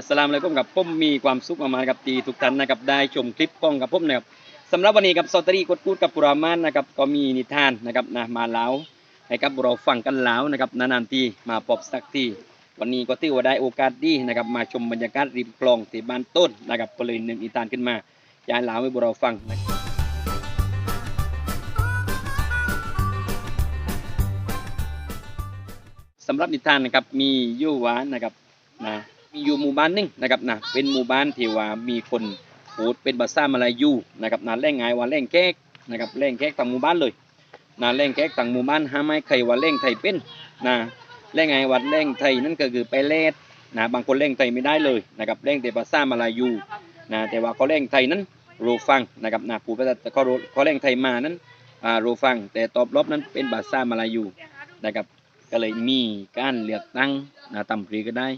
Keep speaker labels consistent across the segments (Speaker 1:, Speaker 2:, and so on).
Speaker 1: อัสลามุอะลัยกมกับผมมีความสุขมากๆกับตีทุกท่านนะครับได้ชมคลิปของกับผมนะครับสำหรับวันนี้กับสตอรี่กดกูดกับปุรามานนะครับก็มีนิทานนะครับนะมาเล่าให้กับเราฟังกันแล้วนะครับนานๆทีมาพบสักทีวันนี้ก็ถือว่าได้โอกาสดีนะครับมาชมบรรยากาศริมคลองที่บ้านต้นนะครับก็เลยนึกนิทานขึ้นมาอยากเล่าให้พวกเราฟังนะครับสำหรับนิทานนะครับมียู่ว่านะครับนะ มีอยู่หมู่บ้านหนึงนะครับนะเป็นหมู่บ้านที่ว่ามีคนพูดเป็นภาษามาลายูนะครับนะแรงงายว่าแรงแขกนะครับแรงแขกต่างหมู่บ้านเลยนะแรงแขกต่างหมู่บ้านหาไม่ใครว่าแรงไทยเป็นนะแรงงายว่าแรงไทยนั่นก็คือไปเลดนะบางคนแรงไทยไม่ได้เลยนะครับแรงแต่ภาษามาลายูนะแต่ว่าเขาแรงไทยนั้นรู้ฟังนะครับนะผู้ภาษาเขารู้เขาแรงไทยมานั้นอ่ารู้ฟัง แต่ตอบรับนั้นเป็นภาษามาลายูนะครับก็เลยมีการเลือกตั้งนะตำรีก็ได้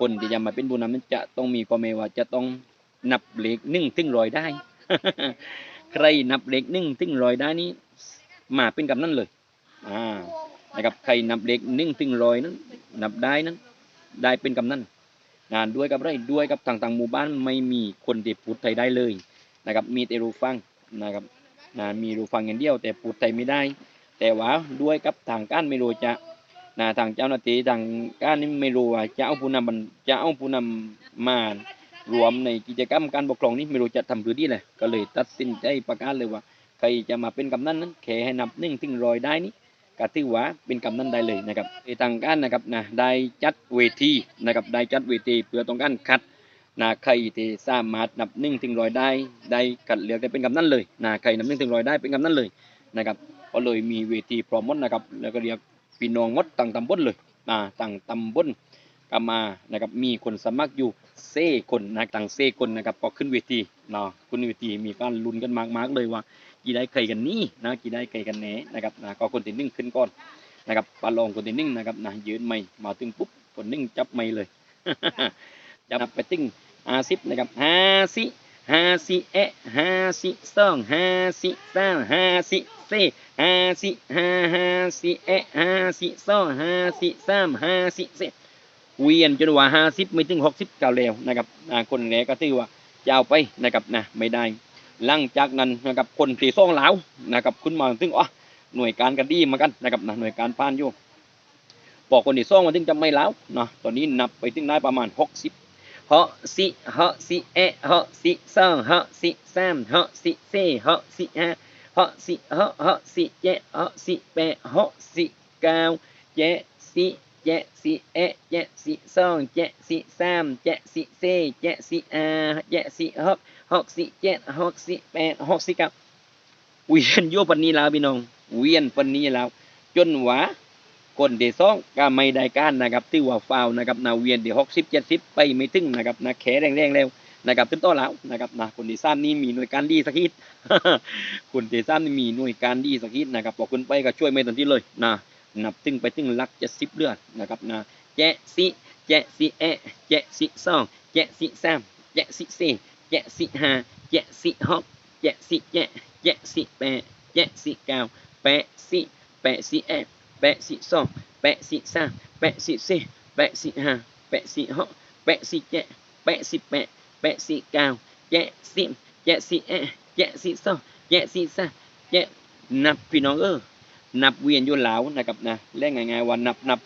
Speaker 1: คนที่จะมาเป็นผู้นำนั้นจะต้องมีความหมายว่าจะต้องนับเลขหนึ่งถึงร้อยได้ ใครนับเลขหนึ่งถึงร้อยได้นี้มาเป็นกำนั้นเลยอ่านะครับใครนับเลขหนึ่งถึงร้อยนั้น นับได้นั้น ได้เป็นกำนั้นงานด้วยกับไรด้วยกับต่างๆหมู่บ้านไม่มีคนที่พูดไทยได้เลยนะครับมีแต่รู้ฟังนะครับนะมีรู้ฟังอย่างเดียว แต่พูดไทยไม่ได้ แต่ว่าด้วยกับทางการไม่รู้จะ นะทางเจ้าหน้าที่ทางการนี่ไม่รู้ว่าจะเอาผู้นำมันจะเอาผู้นำมารวมในกิจกรรมการปกครองนี้ไม่รู้จะทำหรือดีเลยก็เลยตัดสินใจประกาศเลยว่าใครจะมาเป็นกำนันนั้นแค่ให้นับหนึ่งถึงรอยได้นี้ก็ถือว่าเป็นกำนันได้เลยนะครับในทางการนะครับนะได้จัดเวทีนะครับได้จัดเวทีเพื่อต้องการคัดนะใครที่สามารถนับหนึ่งถึงรอยได้ได้คัดเลือกได้เป็นกำนันเลยนะใครนับหนึ่งถึงรอยได้เป็นกำนันเลยนะครับก็เลยมีเวทีพร้อมมดนะครับแล้วก็เรียก พี่น้องหมดต่างตำบลเลยนะต่างตำบลก็มานะครับมีคนสมัครอยู่เซ่คนนะต่างเซ่คนนะครับก็ขึ้นเวทีเนาะขึ้นเวทีมีการลุ้นกันมากๆเลยว่ากี่ได้ใครกันนี่นะกี่ได้ใครกันแหน่นะครับนะก็คนที่หนึ่งขึ้นก่อนนะครับปาลองคนที่หนึ่งนะครับนะยืนไม่มาถึงปุ๊บคนหนึ่งจับไม่เลยจับไปตึงห้าสิบนะครับห้าสิห้าสิเอะห้าสิสองห้าสิสามห้าสิ เซห้าสิห้าห้าสิเอห้าสิสองห้าสิสามห้าสิเซเวียนจนว่าห้าสิบไม่ถึงหกสิบเก่าแล้วนะครับคนแรกก็ถือว่าจะเอาไปนะครับนะไม่ได้ หลังจากนั้นนะครับคนที่ซ่องเหลานะครับคุณมาถึงอ๋อหน่วยการกันดีมากันนะครับนะหน่วยการป้านอยู่บอกคนที่ซ่องมาถึงจะไม่เหลาเนาะตอนนี้นับไปถึงได้ประมาณหกสิบเหาะสิเหาะสิเอเหาะสิสองเหาะสิสามเหาะสิเซเหาะสิห้าาะสิเหาะเหาะสิเจ๊เหาะสิแปะเหาะสิเก้าเจ๊สิเจ๊สิเอะเจ๊สิสองเจ๊สิสามเจ๊ะสิเซเจ๊สิอาเจ๊สิหกหกสิเจ็ดหกสิแปดหกสิเก้าเวียนโยปันนี้แล้วพี่น้องเวียนปันนี้แล้วจนหวาคนที่สองก็ไม่ได้การนะครับที่ว่าฟาวนะครับนาเวียนที่หกสิบเจ็ดสิบไปไม่ถึงนะครับนะแขแรงๆแล้ว นะครับขึ้นต้นแล้วนะครับนะคนที่สามนี้มีหน่วยการดีสักทีคุณเตซ่ามนี่มีหน่วยการดีสักนิดนะครับพอคุณไปก็ช่วยไม่ทันทีเลยนะนับตึงไปตึงลักจะสิบเดือนนะครับนะแจะสิแจะสิเอแจะสิสองแจะสิสามแจะสิสี่แจะสิห้าแจะสิหกแจะสิเจ็ดแจะสิแปดแจะสิเก้าแปะสิแปะสิเอแปะสิสองแปะสิสามแปะสิสี่แปะสิห้าแปะสิหกแปะสิเจ็ดแปะสิแปด แปะสิเก้าแจะสิบแจะสิเอะแจะสิสองแยะซีซ่าแยนับพี่น้องเออนับเวียนอยู่หลาวนะครับนะและง่ายๆว่านับนับ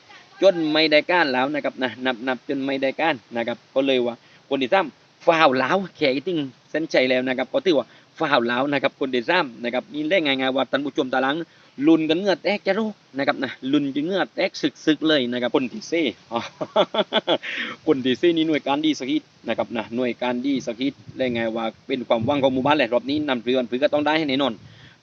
Speaker 1: จนไม่ได้ก้านแล้วนะครับนะนับนับจนไม่ได้ก้านนะครับก็เลยว่าคนที่ซ้ำฟาวหลาวแขกติ้งเส้นใจแล้วนะครับก็ถือว่า ฝ้าวหลาวนะครับคนที่ซ้ำนะครับนี่และง่ายๆว่าท่านผู้ชมตาลังลุนกันเงือแตกจะรู้นะครับนะลุนจนเงือแตกสึกๆเลยนะครับคนที่เซ่คนที่เซ่นี่หน่วยการดีสักทีนะครับนะหน่วยการดีสักทีและไงว่าเป็นความหวังของหมู่บ้านแหละรอบนี้นำเรือนผือก็ต้องได้ให้แน่นอน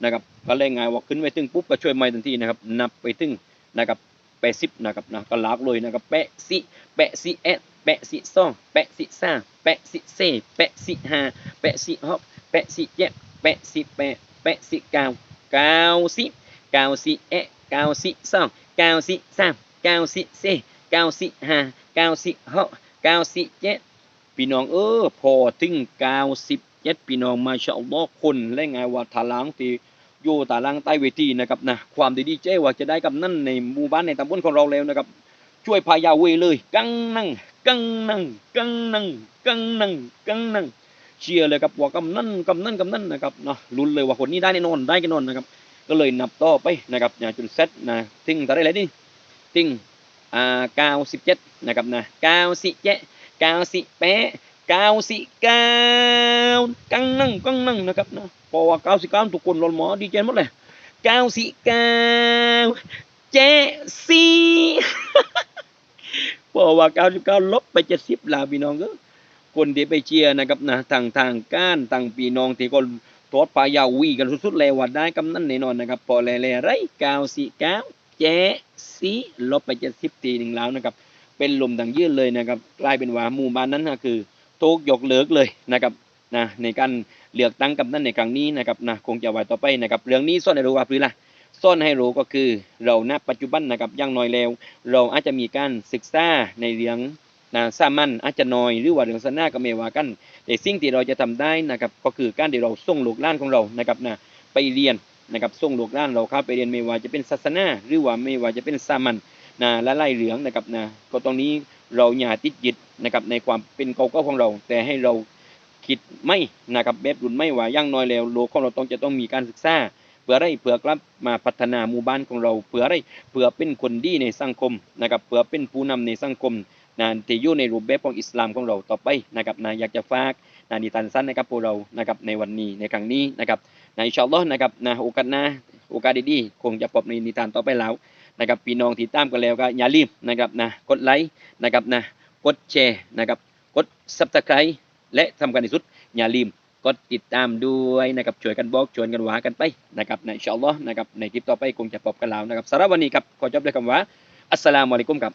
Speaker 1: นะครับก็เลยไงว่าขึ้นไปถึงปุ๊บก็ช่วยไม่ทันทีนะครับนับไปถึงนะครับแปดสิบนะครับนะก็ลากเลยนะครับแปะสิแปะสิเอ็ดแปะสิสองแปะสิสามแปะสิเซแปะสิห้าแปะสิหก แปะสิเจ็ดแปะสิแปดแปะสิเก้าเก้าสิเก้าสิเอ็ดเก้าสิสองเก้าสิสามเก้าสิเซเก้าสิห้าเก้าสิหกเก้าสิเจ็ดพี่น้องเออพอถึงเก้าสิบเจ็ดพี่น้องมาชาอัลลอฮ์คนและไงว่าทาลังที่อยู่ตารางใต้เวทีนะครับนะความดีดีเจ้ว่าจะได้กับนั่นในหมู่บ้านในตำบลของเราแล้วนะครับ ช่วยพายาเวเลย กังนั่งกังนังกังนังกังนังกังนัง เชียร์เลยครับว่ากำนั่นกำนั่นกำนั่นนะครับเนาะลุ้นเลยว่าคนนี้ได้แน่นอนได้แน่นอนนะครับ ก็เลยนับต่อไปนะครับนะจนเซตนะทิ้งเท่ไหรเลยนี่ทิ้งอ่าเก้าสิบเจ็ดนะครับนะเก้าสิบเจ็ดเก้าสิบแปดเก้าสิบเก้ากังนั่งกังนั่งนะครับนะเพราะว่าเก้าสิบเก้าทุกคนรอนหมอดีใจหมดเลยเก้าสิบเก้าเจ็ดสี่เพราะว่าเก้าสิบเก้าลบไปเจ็ดสิบลาพี่น้องก็ คนที่ไปเชียร์นะครับนะทางทางก้านทางพี่น้องที่คนทอดปลายาวีกันสุดๆเลยว่าได้กำนั้นแน่นอนนะครับพอแล่ๆไรก้าสี่ก้าเจ๊สีลบไปเจ็ดสิบทีหนึ่งแล้วนะครับ เป็นลมดังยืนเลยนะครับกลายเป็นว่าหมู่บ้านนั้นนะคือโตกยกเลิกเลยนะครับนะในการเลือกตั้งกำนั้นในครั้งนี้นะครับนะคงจะไว้ต่อไปนะครับเรื่องนี้ซ่อนให้รู้ว่าหรือล่ะซ่อนให้รู้ก็คือเราณปัจจุบันนะครับยังน้อยแล้ว เราอาจจะมีการศึกษาในเรื่อง นะสามัญอาจจะน้อยหรือว่าเรื่องศาสนาก็ไม่ว่ากัน แต่สิ่งที่เราจะทำได้นะครับก็คือการที่เราส่งลูกหลานของเรานะครับนะไปเรียนนะครับส่งลูกหลานเราเข้าไปเรียนไม่ว่าจะเป็นศาสนาหรือว่าไม่ว่าจะเป็นสามัญนะและไล่เหลืองนะครับนะก็ตรงนี้เราอย่าติดยึดนะครับในความเป็นเก่าๆของเรา แต่ให้เราคิดไม่นะครับแบบรุ่นไม่ว่าย่างน้อยแล้วโลกของเราต้องจะต้องมีการศึกษาเพื่ออะไรเพื่อกลับมาพัฒนาหมู่บ้านของเราเพื่ออะไรเพื่อเป็นคนดีในสังคมนะครับเพื่อเป็นผู้นำในสังคม นะที่อยู่ในรูปแบบของอิสลามของเราต่อไปนะครับนะอยากจะฝากนะนิทานสั้นนะครับพวกเรานะครับในวันนี้ในครั้งนี้นะครับนะอินชาอัลลอฮ์นะครับนะโอกาสหน้าโอกาสดีๆคงจะพบในนิทานต่อไปแล้วนะครับพี่น้องที่ตามกันแล้วก็อย่าลืมนะครับนะกดไลค์นะครับนะกดแชร์นะครับกด subscribe และสำคัญที่สุดอย่าลืมกดติดตามด้วยนะครับช่วยกันบอกชวนกันว่ากันไปนะครับนอินชาอัลลอฮ์นะครับในคลิปต่อไปคงจะพบกันแล้วนะครับสำหรับวันนี้ครับขอจบด้วยคำว่าอัสสลามุอะลัยกุมครับ